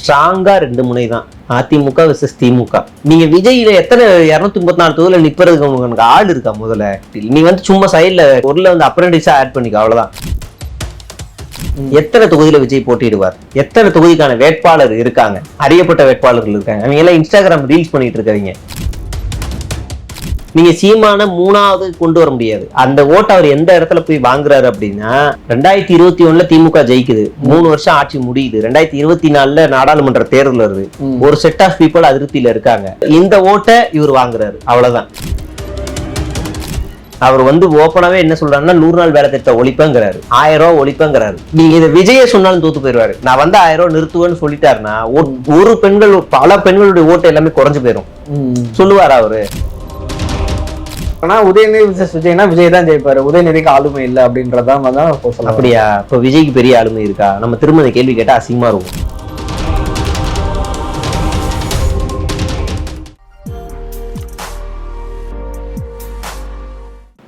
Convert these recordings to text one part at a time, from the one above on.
ஸ்ட்ராங்கா ரெண்டு முனை தான். அதிமுக விசஸ் திமுக. நீங்க விஜயில எத்தனை இருநூத்தி முப்பத்தி நாலு தொகுதியில் நிப்பறதுக்கு உங்களுக்கு ஆள் இருக்கா முதல்ல? நீ வந்து சும்மா சைடுல ஒருல வந்து அப்ரண்டிஸா ஆட் பண்ணிக்க அவ்வளவுதான். எத்தனை தொகுதியில விஜய் போட்டியிடுவார்? எத்தனை தொகுதிக்கான வேட்பாளர் இருக்காங்க? அறியப்பட்ட வேட்பாளர்கள் இருக்காங்க. அவங்க எல்லாம் இன்ஸ்டாகிராம் ரீல்ஸ் பண்ணிட்டு இருக்கவங்க நீங்க சீமான மூணாவது கொண்டு வர முடியாது. அந்த ஓட்டை அவர் எந்த இடத்துல போய் வாங்குறாரு அப்படின்னா ரெண்டாயிரத்தி இருபத்தி ஒண்ணுல திமுக ஜெயிக்குது. மூணு வருஷம் ஆட்சி முடியுது. ரெண்டாயிரத்தி இருபத்தி நாலுல நாடாளுமன்ற தேர்தல் வருது. ஒரு செட் ஆஃப் பீப்புள் அதிருப்தியில இருக்காங்க. இந்த ஓட்டை இவர் வாங்குறாரு. அவ்வளவுதான். அவர் வந்து ஓப்பனாவே என்ன சொல்றாருன்னா நூறு நாள் வேலை திட்டம் ஒழிப்பேங்கிறாரு. ஆயிரம் ரூபாய் ஒழிப்பேங்கிறாரு. நீங்க இதை விஜய சொன்னாலும் தோத்து போயிருவாரு நான் வந்து ஆயிரம் ரூபாய் நிறுத்துவேன்னு சொல்லிட்டாருன்னா ஒரு பெண்கள் பல பெண்களுடைய ஓட்டு எல்லாமே குறைஞ்சு போயிரும். சொல்லுவாரா அவரு? ஆனா உதயநிதி விசஸ் விஜய்னா விஜய் தான் ஜெயிப்பாரு. உதயநிதிக்கு ஆளுமை இல்லை அப்படின்றதான் வந்து அப்படியா? இப்ப விஜய்க்கு பெரிய ஆளுமை இருக்கா? நம்ம திரும்ப கேள்வி கேட்டா அசிங்கமா இருக்கும்.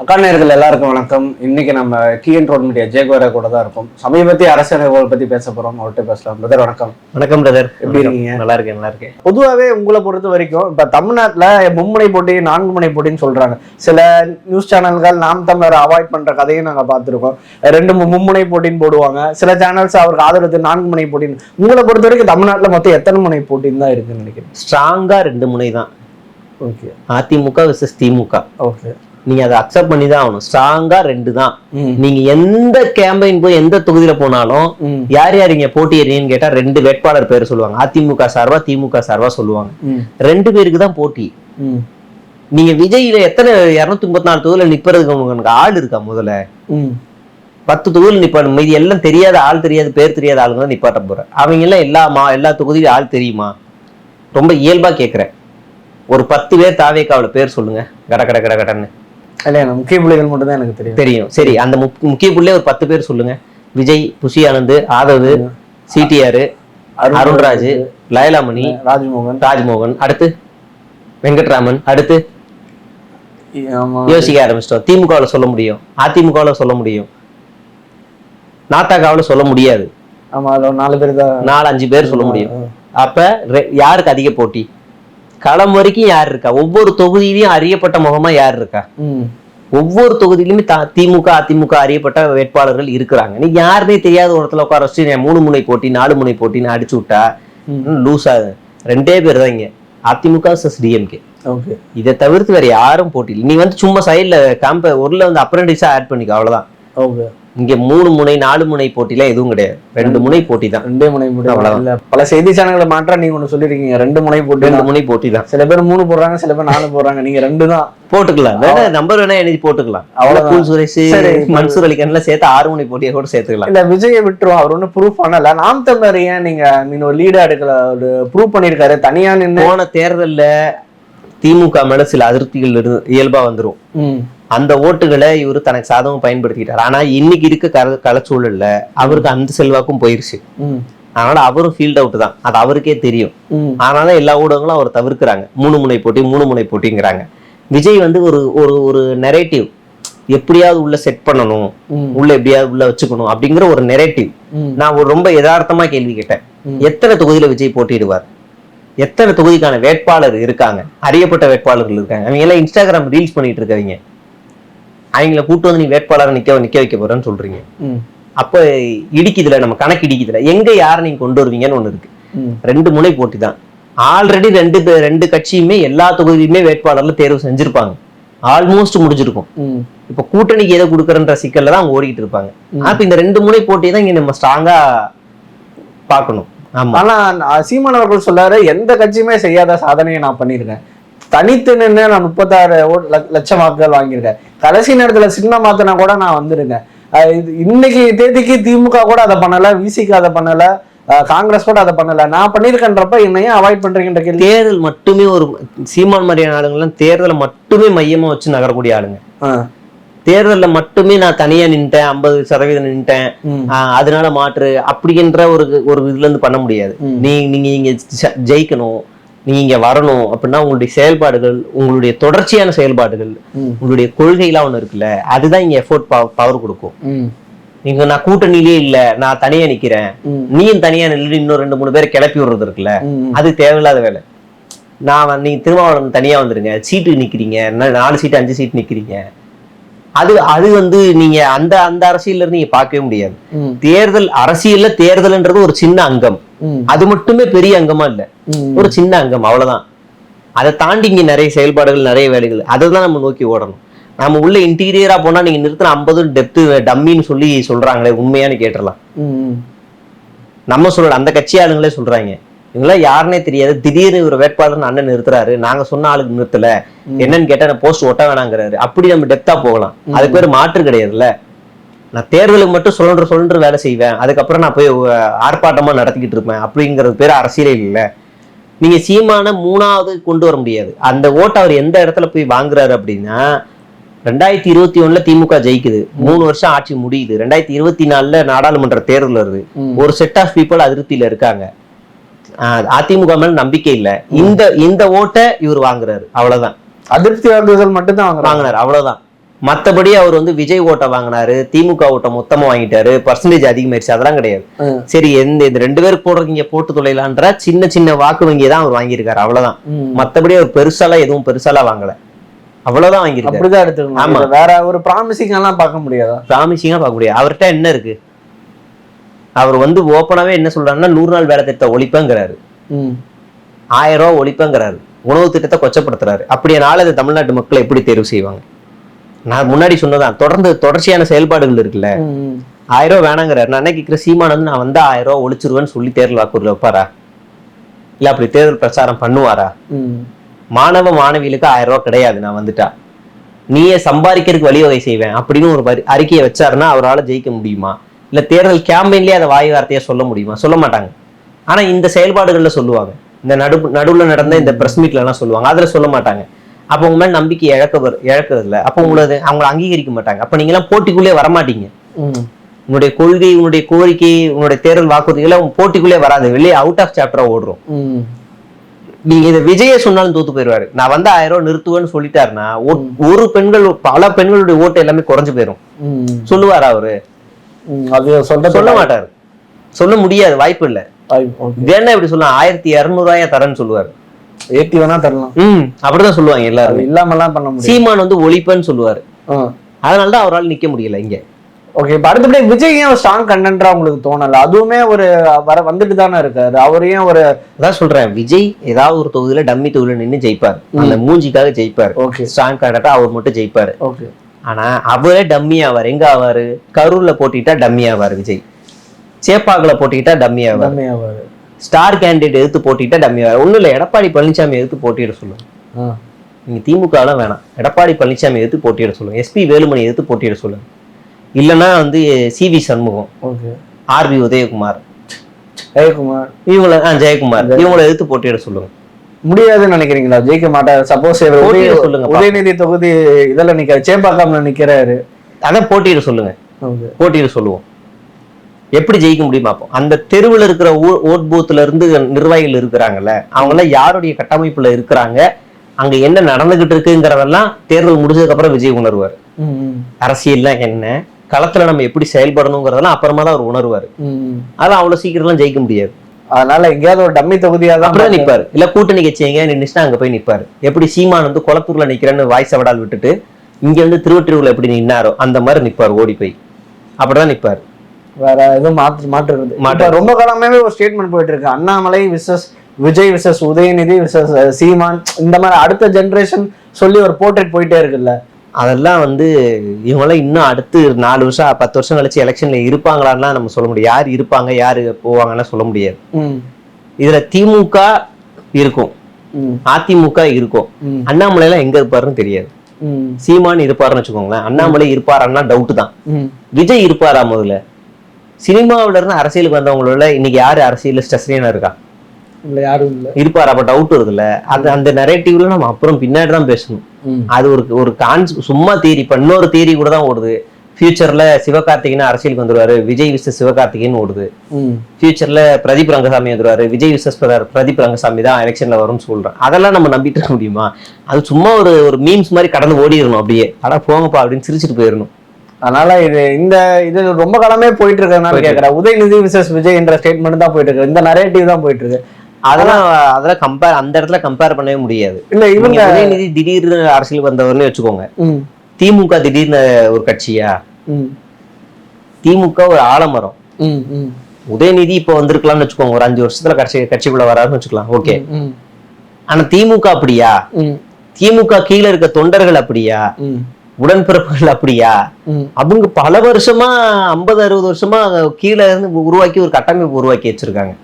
அக்கா நேயர்கள் எல்லாருக்கும் வணக்கம். இன்னைக்கு நம்ம கீஎன் ரோட் மீடியா ஜெயகோரா கூட தான் இருக்கும். சமீபத்திய அரசியல் பத்தி பேச போறோம். அவர்கிட்ட பேசலாம். பிரதர் வணக்கம். வணக்கம் பிரதர். எப்படி இருக்கீங்க? நல்லா இருக்கேன் நல்லா இருக்கேன். பொதுவாகவே உங்களை பொறுத்த வரைக்கும் இப்ப தமிழ்நாட்டுல மும்முனை போட்டி நான்கு முனை போட்டின்னு சொல்றாங்க. சில நியூஸ் சேனல்கள் நாம் தமிழர் அவாய்ட் பண்ற கதையும் நாங்க பார்த்திருக்கோம். ரெண்டு மும்முனை போட்டின்னு போடுவாங்க. சில சேனல்ஸ் அவருக்கு ஆதரவு நான்கு முனை போட்டின்னு. உங்களை பொறுத்த வரைக்கும் தமிழ்நாட்டுல மொத்தம் எத்தனை முனை போட்டின்னு தான் இருக்குன்னு நினைக்கிறேன் ஸ்ட்ராங்கா ரெண்டு முனை தான். Okay AIADMK versus DMK. Okay நீங்க அதை அக்செப்ட் பண்ணி தான் ஆகணும் ஸ்ட்ராங்கா ரெண்டு தான் நீங்க எந்த கேம்பெயின் போய் எந்த தொகுதியில போனாலும் யார் யார் இங்க போட்டியிடுறீங்கன்னு கேட்டா ரெண்டு வேட்பாளர் பேர் சொல்லுவாங்க. அதிமுக சார்பா திமுக சார்பா சொல்லுவாங்க. ரெண்டு பேருக்கு தான் போட்டி. நீங்க விஜயில எத்தனை இருநூத்தி முப்பத்தி நாலு தொகுதியில நிப்பறதுக்கு உங்களுக்கு ஆள் இருக்கா முதல்ல? பத்து தொகுதியில் நிப்பாட்டு மீதி எல்லாம் தெரியாத ஆள் தெரியாத பேர் தெரியாத ஆளுங்க தான் நிப்பாட்ட போறேன். அவங்க எல்லாம் எல்லா மா எல்லா தொகுதியிலும் ஆள் தெரியுமா? ரொம்ப இயல்பா கேட்குறேன் ஒரு பத்து பேர் தாவேக்காவில பேர் சொல்லுங்க. கட கட கட கடன்னு. இல்ல முக்கிய புள்ளிகள் மட்டும் தான் எனக்கு தெரியும். தெரியும். சரி அந்த முக்- முக்கிய புள்ளே ஒரு பத்து பேர் சொல்லுங்க. விஜய் புஷி ஆனந்த் ஆதவ் சிடிஆர் அருண்ராஜ் லயலாமணி ராஜ்மோகன். ராஜ்மோகன். அடுத்து வெங்கட்ராமன். அடுத்து யோசிக்க ஆரம்பிச்சிட்டோம். திமுகவில் சொல்ல முடியும். அதிமுகவில் சொல்ல முடியும். நாத்தாக்காவில் சொல்ல முடியாது. ஆமா நாலு பேர் தான். நாலு அஞ்சு பேர் சொல்ல முடியும். அப்ப யாருக்கு அதிக போட்டி? களம் வரைக்கும் யார் இருக்கா? ஒவ்வொரு தொகுதியிலையும் அறியப்பட்ட முகமா யார் இருக்கா? ஒவ்வொரு தொகுதியிலுமே திமுக அதிமுக அறியப்பட்ட வேட்பாளர்கள் இருக்கிறாங்க. நீ யாருனே தெரியாத ஒரு இடத்துல உட்கார வச்சு மூணு முனை போட்டி நாலு முனை போட்டின்னு அடிச்சு விட்டா. லூஸா ரெண்டே பேர் தான் இங்க. அதிமுக சஸ் டிஎம்கே ஓகே. இதை தவிர்த்து வேற யாரும் போட்டி நீ வந்து சும்மா சைடுல கேம்ப ஒருல வந்து அப்ரண்டிஸா ஆட் பண்ணிக்க அவ்வளவுதான். ஓகே. இங்க மூணு முனை நாலு முனை போட்டிலாம் எதுவும் கிடையாது. ரெண்டு முனை போட்டி தான். ரெண்டே முனை. இல்ல பல செய்தி சேனல்களை மாற்றா நீங்க ஒண்ணு சொல்லிருக்கீங்க. ரெண்டு முனை போட்டு ரெண்டு முனை போட்டி தான் சில பேர் மூணு போடுறாங்க சில பேர் நாலு போடுறாங்க. நீங்க ரெண்டு தான். போட்டுக்கலாம். வேணா நம்பர் வேணா எழுதி போட்டுக்கலாம். அவ்வளவு சுரேஷ் சரி. மன்சூர் அலிகான்ல சேர்த்து ஆறு மணி போட்டியை கூட சேர்த்துக்கலாம். இல்ல விஜயை விட்டுரும் அவர் ஒன்றும் ப்ரூஃப் பண்ணல. நாம் தமிழர் ஏன் நீங்க மீன் ஒரு லீடா எடுக்கல ஒரு ப்ரூவ் பண்ணிருக்காரு தனியா நின்னு போன தேர்தல்ல திமுக மேல சில அதிருப்திகள் இயல்பா வந்துரும். அந்த ஓட்டுகளை இவரு தனக்கு சாதகம் பயன்படுத்திக்கிட்டார். ஆனா இன்னைக்கு இருக்க கல களச்சூழல்ல அவருக்கு அந்த செல்வாக்கும் போயிருச்சு. அதனால அவரும் ஃபீல்ட் அவுட் தான். அது அவருக்கே தெரியும். அதனால எல்லா ஊடகங்களும் அவர் தவிர்க்கிறாங்க. மூணு முனை போட்டி மூணு முனை போட்டிங்கிறாங்க. விஜய் வந்து ஒரு ஒரு ஒரு நெரேட்டிவ் எப்படியாவது உள்ள செட் பண்ணணும். உள்ள எப்படியாவது உள்ள வச்சுக்கணும் அப்படிங்கிற ஒரு நெரேட்டிவ் நான் ஒரு ரொம்ப யதார்த்தமா கேள்வி கேட்டேன். எத்தனை தொகுதியில விஜய் போட்டியிடுவார்? எத்தனை தொகுதிக்கான வேட்பாளர் இருக்காங்க? அறியப்பட்ட வேட்பாளர்கள் இருக்காங்க. அவங்க எல்லாம் இன்ஸ்டாகிராம் ரீல்ஸ் பண்ணிட்டு இருக்கவங்க. அவங்கள கூட்டு வந்து நீ வேட்பாளரை நிக்க நிக்க வைக்க போறேன்னு சொல்றீங்க. அப்ப இடிக்குதுல நம்ம கணக்கு இடிக்குதுல. எங்க யாரை நீங்க கொண்டு வருவீங்கன்னு ஒண்ணு இருக்கு. ரெண்டு முனை போட்டி தான். ஆல்ரெடி ரெண்டு ரெண்டு கட்சியுமே எல்லா தொகுதியுமே வேட்பாளர்ல தேர்வு செஞ்சிருப்பாங்க. ஆல்மோஸ்ட் முடிஞ்சிருக்கும். இப்ப கூட்டணிக்கு எதை கொடுக்குறன்ற சிக்கல்ல தான் அவங்க ஓடிக்கிட்டு இருப்பாங்க. அப்ப இந்த ரெண்டு முனை போட்டி தான் இங்க நம்ம ஸ்ட்ராங்கா பார்க்கணும். ஆமா. ஆனா சீமான் அவர்கள் சொல்லாரு எந்த கட்சியுமே செய்யாத சாதனையை நான் பண்ணியிருக்கேன். தனித்து நின்று நான் முப்பத்தாறு லட்சம் வாக்குகள் வாங்கியிருக்கேன். கடைசி நேரத்துல சின்ன மாத்தினா கூட நான் வந்திருக்கேன். இன்னைக்கு தேதிக்கு திமுக கூட அதை பண்ணல விசிக்கு அதை பண்ணல காங்கிரஸ் கூட அதை பண்ணல. நான் பண்ணியிருக்கேன்றப்ப என்னையும் அவாய்ட் பண்றீங்கன்ற கேள்வி. தேர்தல் மட்டுமே ஒரு சீமான் மாதிரியான ஆளுங்கெல்லாம் தேர்தலை மட்டுமே மையமா வச்சு நகரக்கூடிய ஆளுங்க. தேர்தல்ல மட்டுமே நான் தனியா நின்ட்டேன் ஐம்பது சதவீதம் நின்ட்டேன். அதனால மாற்று அப்படின்ற ஒரு ஒரு இதுல இருந்து பண்ண முடியாது. நீ நீங்க இங்க ஜெயிக்கணும். நீங்க இங்க வரணும் அப்படின்னா உங்களுடைய செயல்பாடுகள் உங்களுடைய தொடர்ச்சியான செயல்பாடுகள் உங்களுடைய கொள்கைலாம் ஒண்ணு இருக்குல்ல அதுதான் இங்க எஃபோர்ட் பவர் கொடுக்கும் நீங்க நான் கூட்டணியிலே இல்ல நான் தனியா நிக்கிறேன். நீயும் தனியா நின்று இன்னும் ரெண்டு மூணு பேரை கிளப்பி விடுறது இருக்குல்ல. அது தேவையில்லாத வேலை நான் நீங்க திருமாவளவன் தனியா வந்துருங்க சீட்டு நிக்கிறீங்க நாலு சீட்டு அஞ்சு சீட் நிக்கிறீங்க அது அது வந்து நீங்க அந்த அந்த அரசியல்ல இருந்து நீங்க பார்க்கவே முடியாது. தேர்தல் அரசியல்ல தேர்தல்ன்றது ஒரு சின்ன அங்கம். அது மட்டுமே பெரிய அங்கமா இல்ல. ஒரு சின்ன அங்கம் அவ்வளவுதான். அதை தாண்டி இங்க நிறைய செயல்பாடுகள் நிறைய வேலைகள். அதை தான் நம்ம நோக்கி ஓடணும். நம்ம உள்ள இன்டீரியரா போனா நீங்க நிறுத்தின ஐம்பது டெப்த் டம்மின்னு சொல்லி சொல்றாங்களே உண்மையான்னு கேட்டுறலாம். ம். நம்ம சொல்லல அந்த கட்சி ஆளுங்களே சொல்றாங்க. இவங்களாம் யாருன்னே தெரியாது. திடீர்னு ஒரு வேட்பாளர் அண்ணன் நிறுத்துறாரு. நாங்க சொன்ன ஆளுக்கு நிறுத்தல. என்னன்னு கேட்டா போஸ்ட் ஒட்ட வேணாங்கிறாரு. அப்படி நம்ம டெப்தா போகலாம். அதுக்கு பேர் மாற்று கிடையாதுல்ல. நான் தேர்தலுக்கு மட்டும் சொல்ற சொல்ற வேலை செய்வேன். அதுக்கப்புறம் நான் போய் அஹ், ஆர்ப்பாட்டமா நடத்திக்கிட்டு இருப்பேன். அப்படிங்கிறது பேர் அரசியலே இல்ல. நீங்க சீமான மூணாவது கொண்டு வர முடியாது. அந்த ஓட்டை அவர் எந்த இடத்துல போய் வாங்குறாரு அப்படின்னா ரெண்டாயிரத்தி இருபத்தி ஒண்ணுல திமுக ஜெயிக்குது. மூணு வருஷம் ஆட்சி முடியுது. ரெண்டாயிரத்தி இருபத்தி நாலுல நாடாளுமன்ற தேர்தல் வருது. ஒரு செட் ஆஃப் பீப்புள் அதிருப்தியில இருக்காங்க. அதிமுக மேல நம்பிக்கை இல்ல. இந்த இந்த ஓட்டை இவர் வாங்குறாரு. அவ்வளவுதான். அதிருப்தி வாக்குகள் மட்டும் தான் வாங்குறாங்க. வாங்கினாரு அவ்வளவுதான். மத்தபடி அவர் வந்து விஜய் ஓட்டை வாங்கினாரு திமுக ஓட்டை மொத்தமா வாங்கிட்டாரு பர்சன்டேஜ் அதிகமாயிருச்சு அதெல்லாம் கிடையாது. சரி எந்த இந்த ரெண்டு பேருக்கு போடுறதுக்கு இங்க போட்டு தொலைலான்ற சின்ன சின்ன வாக்கு வங்கியை தான் அவர் வாங்கியிருக்காரு அவ்வளவுதான். ம். மத்தபடி அவர் பெருசாலாம் எதுவும் பெருசாலாம் வாங்கல. அவ்வளவுதான் வாங்கியிருக்காரு. அப்படிதான் எடுத்துக்கணும். ஆமா. வேற ஒரு ப்ராமிசிங் எல்லாம் பார்க்க முடியாதா? ப்ராமிசிங்கா பார்க்க முடியாது. அவர்கிட்ட என்ன இருக்கு? அவர் வந்து ஓப்பனாவே என்ன சொல்றாருன்னா நூறு நாள் வேலை திட்டத்தை ஒழிப்பேங்கிறாரு. ஆயிரம் ரூபாய் ஒழிப்பேங்கிறாரு. உணவு திட்டத்தை கொச்சப்படுத்துறாரு. அப்படியனால இந்த தமிழ்நாட்டு மக்கள் எப்படி தேர்வு செய்வாங்க? நான் முன்னாடி சொன்னதான் தொடர்ந்து தொடர்ச்சியான செயல்பாடுகள் இருக்குல்ல. ஆயிரம் ரூபாய் வேணாங்கிறாரு. நான் என்ன கேட்கிற சீமான் வந்து நான் வந்தா ஆயிரம் ரூபாய் ஒழிச்சிருவேன்னு சொல்லி தேர்தல் வாக்குறுதியில் வைப்பாரா? இல்ல அப்படி தேர்தல் பிரச்சாரம் பண்ணுவாரா. மாணவ மாணவிகளுக்கு ஆயிரம் ரூபாய் கிடையாது. நான் வந்துட்டா. நீயே சம்பாதிக்கிறதுக்கு வழிவகை செய்வேன் அப்படின்னு ஒரு அறிக்கையை வச்சாருன்னா அவரால் ஜெயிக்க முடியுமா? இல்ல தேர்தல் கேம்பெயின்லயே அதை வாய் வார்த்தையா சொல்ல முடியுமா? சொல்ல மாட்டாங்க. ஆனா இந்த செயல்பாடுகள்ல சொல்லுவாங்க. இந்த நடு நடுவுல நடந்த இந்த பிரஸ் மீட்ல எல்லாம் சொல்லுவாங்க. அதுல சொல்ல மாட்டாங்க. அப்ப உங்க மேல நம்பிக்கை இழக்க வரு- இழக்கிறது இல்ல அப்ப உங்களது அவங்களை அங்கீகரிக்க மாட்டாங்க. அப்ப நீங்க எல்லாம் போட்டிக்குள்ளே வரமாட்டீங்க. உன்னுடைய கொள்கை உன்னுடைய கோரிக்கை உன்னுடைய தேர்தல் வாக்குறுதிகளை போட்டிக்குள்ளே வராது. வெளியே அவுட் ஆஃப் சாப்டரா ஓடுறோம். நீங்க இதை விஜய சொன்னாலும் தோத்து போயிருவாரு. நான் வந்து ஆயிரம் ரூபாய் நிறுத்துவேன்னு சொல்லிட்டாருன்னா ஒரு பெண்கள் பல பெண்களுடைய ஓட்டு எல்லாமே குறைஞ்சு போயிரும். ம். சொல்லுவாரா அவரு. அது சொல்ற சொல்ல மாட்டாரு. சொல்ல முடியாது. வாய்ப்பு இல்ல. வேணா இப்படி சொல்லலாம். ஆயிரத்தி இருநூறுவாயா தரேன்னு சொல்லுவாரு. ஏத்தி வேணா தரலாம். ம் அப்படிதான் சொல்லுவாங்க எல்லாரும். இல்லாமலாம் பண்ண முடியும் சீமான் வந்து ஒழிப்பேன்னு சொல்லுவாரு. அதனாலதான் அவரால் நிக்க முடியல இங்க. ஓகே இப்ப அடுத்தபடி விஜய் ஏன் ஸ்ட்ராங் கண்டென்டா உங்களுக்கு தோணல? அதுவுமே ஒரு வர வந்துட்டு தானே இருக்காரு. அவர் ஏன் ஒரு அதான் சொல்றேன் விஜய் ஏதாவது ஒரு தொகுதியில டம்மி தொகுதியில நின்னு ஜெயிப்பார். அந்த மூஞ்சிக்காக ஜெயிப்பாரு. ஓகே ஸ்ட்ராங் கேண்டா அவர் மட்டும் ஜெயிப்பாரு. ஓகே ஆனா அவரே டம்மி ஆவார். எங்க ஆவாரு? கரூர்ல போட்டிட்டா டம்மி ஆவார் விஜய். சேப்பாக்குல போட்டிக்கிட்டா டம்மி ஆவார். கம்மியாவாரு ஸ்டார் கேண்டிடேட் எடுத்து போட்டிட்டா டம்மி ஒண்ணும் இல்ல எடப்பாடி பழனிசாமி எடுத்து போட்டியிட சொல்லுங்க. ஆ. நீங்க திமுக எல்லாம் வேணாம். எடப்பாடி பழனிசாமி எடுத்து போட்டியிட சொல்லுங்க. எஸ்பி வேலுமணி எடுத்து போட்டியிட சொல்லுங்க. இல்லைன்னா வந்து C V Shanmugam okay. RB Udhayakumar. Jayakumar. இவங்கள ஆ ஜெயக்குமார். இவங்களை எடுத்து போட்டியிட சொல்லுங்க. முடியாதுன்னு நினைக்கிறீங்களா? ஜெயிக்க மாட்டாரு. சப்போஸ் போட்டியிட சொல்லுங்க, உதயநிதி தொகுதி இதுல நிக்க சேப்பாக்காமல நிக்கிறாரு. அதான் போட்டியிட சொல்லுங்க. போட்டியிட சொல்லுவோம். எப்படி ஜெயிக்க முடியும் பார்ப்போம். அந்த தெருவில் இருக்கிற ஓட் பூத்துல இருந்து நிர்வாகிகள் இருக்கிறாங்கல்ல அவங்க எல்லாம் யாருடைய கட்டமைப்புல இருக்கிறாங்க அங்க என்ன நடந்துகிட்டு இருக்குங்கிறதெல்லாம் தேர்தல் முடிஞ்சதுக்கு அப்புறம் விஜய் உணர்வார். அரசியல்னா என்ன களத்துல நம்ம எப்படி செயல்படணுங்கிறதெல்லாம் அப்புறமா தான் அவர் உணர்வாரு. அதெல்லாம் அவ்வளவு சீக்கிரம்லாம் ஜெயிக்க முடியாது. அதனால எங்கேயாவது ஒரு டம்மி தொகுதியா தான் அப்படிதான் நிப்பாரு. இல்ல கூட்டணி கட்சி எங்கேயா நின்னுச்சுன்னா அங்க போய் நிப்பாரு. எப்படி சீமான் வந்து குளத்தூர்ல நிக்கிறேன்னு வாய்ஸ் விடால் விட்டுட்டு இங்க வந்து திருவொற்றியூர்ல எப்படி நின்னாரோ அந்த மாதிரி நிப்பாரு ஓடி போய். அப்படிதான் நிப்பாரு. வேற எதுவும் மாற்று மாற்று- இப்ப ரொம்ப காலமாவே ஒரு ஸ்டேட்மெண்ட் போயிட்டு இருக்கு. Annamalai versus Vijay versus Udhayanidhi versus Seeman இந்த மாதிரி அடுத்த ஜெனரேஷன் சொல்லி ஒரு போர்ட்ரேட் போயிட்டே இருக்குல்ல. அதெல்லாம் வந்து இவங்கெல்லாம் இன்னும் அடுத்து நாலு வருஷம் பத்து வருஷம் கழிச்சு எலெக்ஷன்ல இருப்பாங்களான்னா நம்ம சொல்ல முடியாது. யார் இருப்பாங்க யார் போவாங்கன்னா சொல்ல முடியாது. இதுல திமுக இருக்கும். அதிமுக இருக்கும். அண்ணாமலை எல்லாம் எங்க இருப்பாருன்னு தெரியாது. சீமான் இருப்பாருன்னு வச்சுக்கோங்களேன். அண்ணாமலை இருப்பாரான்னா டவுட் தான். விஜய் இருப்பாரா முதல்ல? சினிமாவுல இருந்து அரசியலுக்கு வந்தவங்களோட இன்னைக்கு யாரு அரசியல் ஸ்டெஸ்ரியா இருக்கா? இல்ல யாரும் இல்ல. இருப்பாரா அப்ப டவுட் இருக்குல்ல அது அந்த நரேட்டிவ்ல நம்ம அப்புறம் பின்னாடி தான் பேசணும். அது ஒரு ஒரு கான்ஸ் சும்மா தேரி இப்ப இன்னொரு தேரி கூட தான் ஓடுது. ஃபியூச்சர்ல சிவகார்த்திகேயன் அரசியலுக்கு வந்துருவாரு விஜய் விசஸ் சிவகார்த்திகேயன் ஓடுது. ஃபியூச்சர்ல பிரதீப் ரங்கசாமி வந்துருவாரு விஜய் விசஸ் பிரதீப் ரங்கசாமி தான் எலெக்ஷன்ல வரும்னு சொல்றேன். அதெல்லாம் நம்ம நம்பிட்டு இருக்க முடியுமா? அது சும்மா ஒரு ஒரு மீம்ஸ் மாதிரி கடந்து ஓடிடணும் அப்படியே. அடா போங்கப்பா அப்படின்னு சிரிச்சிட்டு போயிடணும். அதனால இது இந்த இது ரொம்ப காலமே போயிட்டு இருக்கிறதுனால கேக்குறேன். உதயநிதி விசஸ் விஜய் என்ற ஸ்டேட்மெண்ட் தான் போயிட்டு இருக்கு இந்த நரேட்டிவ் தான் போயிட்டு இருக்கு அதெல்லாம் அதெல்லாம் கம்பேர் அந்த இடத்துல கம்பேர் பண்ணவே முடியாது. இல்ல இவங்க உதயநிதி திடீர்னு அரசியல் வந்தவர்னு வச்சுக்கோங்க. திமுக திடீர்னு ஒரு கட்சியா? திமுக ஒரு ஆலமரம். உதயநிதி இப்போ வந்திருக்கலாம்னு வச்சுக்கோங்க. ஒரு அஞ்சு வருஷத்துல கட்சி கட்சிக்குள்ள வராருன்னு வச்சுக்கலாம். ஓகே. ஆனா திமுக அப்படியா? திமுக கீழ இருக்க தொண்டர்கள் அப்படியா? உடன்பிறப்புகள் அப்படியா? அவங்க பல வருஷமா ஐம்பது அறுபது வருஷமா கீழே இருந்து உருவாக்கி ஒரு கட்டமைப்பு உருவாக்கி வச்சிருக்காங்க.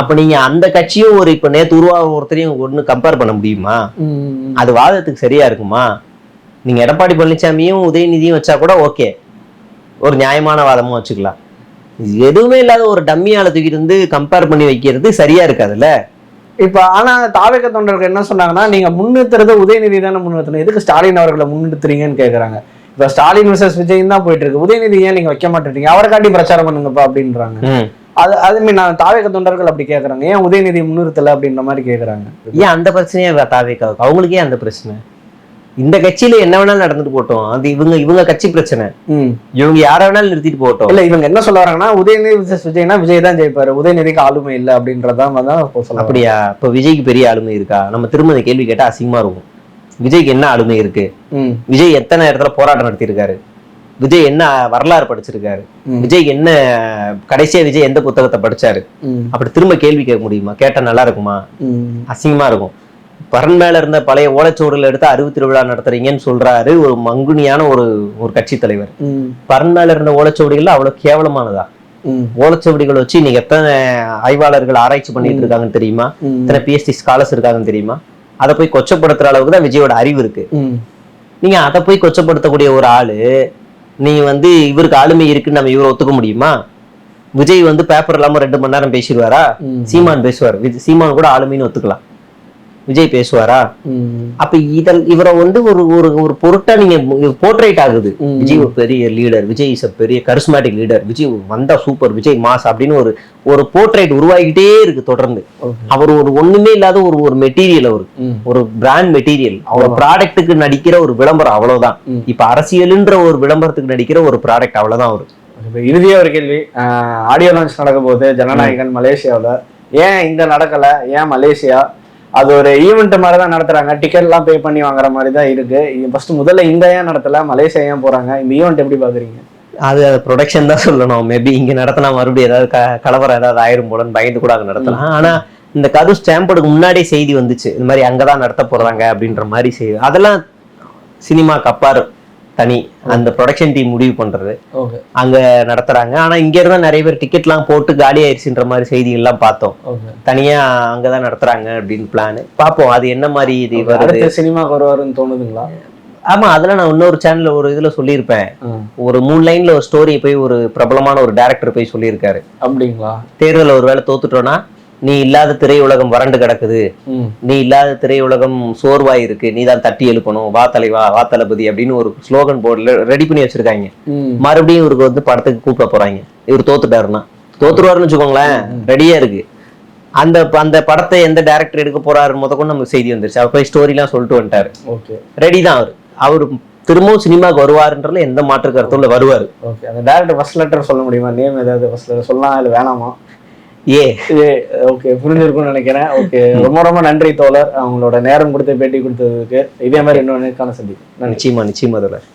அப்ப நீங்க அந்த கட்சியும் ஒரு இப்ப நேத்து உருவாக ஒருத்தரையும் ஒண்ணு கம்பேர் பண்ண முடியுமா? அது வாதத்துக்கு சரியா இருக்குமா? நீங்க எடப்பாடி பழனிசாமியும் உதயநிதியும் வச்சா கூட ஓகே. ஒரு நியாயமான வாதமும் வச்சுக்கலாம். எதுவுமே இல்லாத ஒரு டம்மி ஆளை தூக்கிட்டு வந்து கம்பேர் பண்ணி வைக்கிறது சரியா இருக்காதுல்ல? இப்ப ஆனா தாவக தொண்டர்கள் என்ன சொன்னாங்கன்னா நீங்க முன்னிறுத்துறது உதயநிதி தானே முன்னிறுத்தணும். எதுக்கு ஸ்டாலின் அவர்களை முன்னிறுத்துறீங்கன்னு கேக்குறாங்க. இப்ப ஸ்டாலின் விசஸ் விஜய் தான் போயிட்டு இருக்கு. உதயநிதி ஏன் நீங்க வைக்க மாட்டேறீங்க அவரை காட்டி பிரச்சாரம் பண்ணுங்கப்பா அப்படின்றாங்க. அது அது மீன் நான் தாவக தொண்டர்கள் அப்படி கேக்குறாங்க. ஏன் உதயநிதி முன்னிறுத்தல அப்படின்ற மாதிரி கேக்குறாங்க. ஏன் அந்த பிரச்சனையே தாவேக்காவுக்கு அவங்களுக்கே அந்த பிரச்சனை. இந்த கட்சியில என்ன வேணாலும் நடந்துட்டு போட்டோம். அது இவங்க இவங்க கட்சி பிரச்சனை. இவங்க யார வேணாலும் நிறுத்திட்டு போட்டோம். இல்ல இவங்க என்ன சொல்ல வராங்கன்னா உதயநிதி விசஸ் விஜய்னா விஜய் தான் ஜெயிப்பாரு. உதயநிதிக்கு ஆளுமை இல்ல அப்படின்றதான் தான். அப்படியா? இப்ப விஜய்க்கு பெரிய ஆளுமை இருக்கா? நம்ம திரும்ப கேள்வி கேட்டா அசிங்கமா இருக்கும். விஜய்க்கு என்ன ஆளுமை இருக்கு? விஜய் எத்தனை இடத்துல போராட்டம் நடத்தியிருக்காரு? விஜய் என்ன வரலாறு படிச்சிருக்காரு. விஜய் என்ன கடைசியா விஜய் எந்த புத்தகத்தை படிச்சாரு? அப்படி திரும்ப கேள்வி கேட்க முடியுமா? கேட்டா நல்லா இருக்குமா? அசிங்கமா இருக்கும். பரன் மேல இருந்த பழைய ஓலைச்சுவடுல எடுத்து அறுபது திருவிழா நடத்துறீங்கன்னு சொல்றாரு ஒரு மங்குனியான ஒரு ஒரு கட்சி தலைவர். பரன் மேல இருந்த ஓலைச்சுவடிகள் அவ்வளவு கேவலமானதா? ஓலைச்சுவடிகள் வச்சு நீங்க எத்தனை ஆய்வாளர்கள் ஆராய்ச்சி பண்ணிட்டு இருக்காங்கன்னு தெரியுமா? எத்தனை பிஎஸ்டி ஸ்காலர்ஸ் இருக்காங்கன்னு தெரியுமா? அதை போய் கொச்சப்படுத்துற அளவுக்கு தான் விஜயோட அறிவு இருக்கு. நீங்க அதை போய் கொச்சப்படுத்தக்கூடிய ஒரு ஆளு நீங்க வந்து இவருக்கு ஆளுமை இருக்குன்னு நம்ம இவரை ஒத்துக்க முடியுமா? விஜய் வந்து பேப்பர் இல்லாம ரெண்டு மணி நேரம் பேசிடுவாரா. சீமான் பேசுவார். சீமான் கூட ஆளுமைன்னு ஒத்துக்கலாம். விஜய் பேசுவாரா? அப்ப இதல் இவரை வந்து ஒரு ஒரு ஒரு பொருட்டா நீங்க போர்ட்ரேட் ஆகுது. விஜய் ஒரு பெரிய லீடர் விஜய் இஸ் பெரிய கரிஸ்மேட்டிக் லீடர் விஜய் வந்தா சூப்பர் விஜய் மாஸ் அப்படின்னு ஒரு ஒரு போர்ட்ரேட் உருவாகிட்டே இருக்கு தொடர்ந்து. அவர் ஒரு ஒண்ணுமே இல்லாத ஒரு ஒரு மெட்டீரியல் அவர். ஒரு பிராண்ட் மெட்டீரியல் அவர் ப்ராடக்ட்டுக்கு நடிக்கிற ஒரு விளம்பரம் அவ்வளவுதான். இப்ப அரசியலுன்ற ஒரு விளம்பரத்துக்கு நடிக்கிற ஒரு ப்ராடக்ட் அவ்வளவுதான் அவர். இப்ப இறுதியா ஒரு கேள்வி. ஆடியோ லான்ச் நடக்க போகுது. ஜனநாயகன் மலேசியாவுல. ஏன் இங்க நடக்கல? ஏன் மலேசியா? அது ஒரு ஈவெண்ட் மாதிரி தான் நடத்துறாங்க. டிக்கெட் எல்லாம் பே பண்ணி வாங்குற மாதிரி தான் இருக்கு ஃபர்ஸ்ட் முதல்ல இங்க ஏன் நடத்தல? மலேசியா ஏன் போறாங்க? இந்த ஈவெண்ட் எப்படி பாக்குறீங்க? அது ப்ரொடக்ஷன் தான் சொல்லணும். மேபி இங்க நடத்தினா மறுபடியும் ஏதாவது க- கலவரம் ஏதாவது ஆயிரும் போலன்னு பயந்து கூட அங்க நடத்தலாம் ஆனா இந்த கரு ஸ்டாம்படுக்கு முன்னாடியே செய்தி வந்துச்சு. இந்த மாதிரி அங்கதான் நடத்த போறாங்க அப்படின்ற மாதிரி செய்தி. அதெல்லாம் சினிமா கப்பார் தனி அந்த ப்ரொடக்ஷன் டீம் முடிவு பண்றது. அங்க நடத்துறாங்க. ஆனா இங்க இருந்தா நிறைய பேர் டிக்கெட்லாம் போட்டு காலி ஆயிடுச்சுன்ற மாதிரி செய்திகள்லாம் பார்த்தோம். ஓகே தனியா அங்கதான் நடத்துறாங்க அப்படின்னு பிளான் பார்ப்போம். அது என்ன மாதிரி இது வருது? சினிமாக்கு வருவாருன்னு தோணுதுங்களா? ஆமா அதெல்லாம் நான் இன்னொரு சேனல்ல ஒரு இதுல சொல்லியிருப்பேன். ஒரு மூணு லைன்ல ஒரு ஸ்டோரி போய் ஒரு பிரபலமான ஒரு டைரக்டர் போய் சொல்லியிருக்காரு. அப்படிங்களா? தேர்தல் ஒரு வேளை தோத்துட்டோம்னா நீ இல்லாத திரையுலகம் வறண்டு கிடக்குது. நீ இல்லாத திரையுலகம் சோர்வாய் இருக்கு நீ தான் தட்டி எழுப்பணும். வா தலைவா வா தளபதி அப்படின்னு ஒரு ஸ்லோகன் போர்டுல ரெடி பண்ணி வச்சிருக்காங்க. மறுபடியும் இவருக்கு வந்து படத்துக்கு கூப்பிட போறாங்க. இவர் தோத்துட்டாருன்னா. தோத்துருவாருன்னு வச்சுக்கோங்களேன். ரெடியா இருக்கு. அந்த அந்த படத்தை எந்த டைரக்டர் எடுக்க போறாரு முதற்கொண்டு நமக்கு செய்தி வந்துருச்சு. அவர் போய் ஸ்டோரிலாம் சொல்லிட்டு வந்துட்டாரு. ஓகே. ரெடி தான் அவர். அவர் திரும்பவும் சினிமாக்கு வருவாருன்றதுல எந்த மாற்று கருத்தும் இல்ல வருவாரு. ஓகே. அந்த டேரக்டர் ஃபர்ஸ்ட் லெட்டர் சொல்ல முடியுமா? நேம் ஏதாவது ஃபர்ஸ்ட் லெட்டர் சொல்லலாம் இல்லை வேணாமா? ஏ. ஓகே புரிஞ்சிருக்கும்னு நினைக்கிறேன். ஓகே ரொம்ப ரொம்ப நன்றி தோழர். அவங்களோட நேரம் கொடுத்து பேட்டி கொடுத்ததுக்கு. இதே மாதிரி இன்னொரு நேர்காண சந்திப்பு நன்றி. நிச்சயமா நிச்சயமா தோழர்.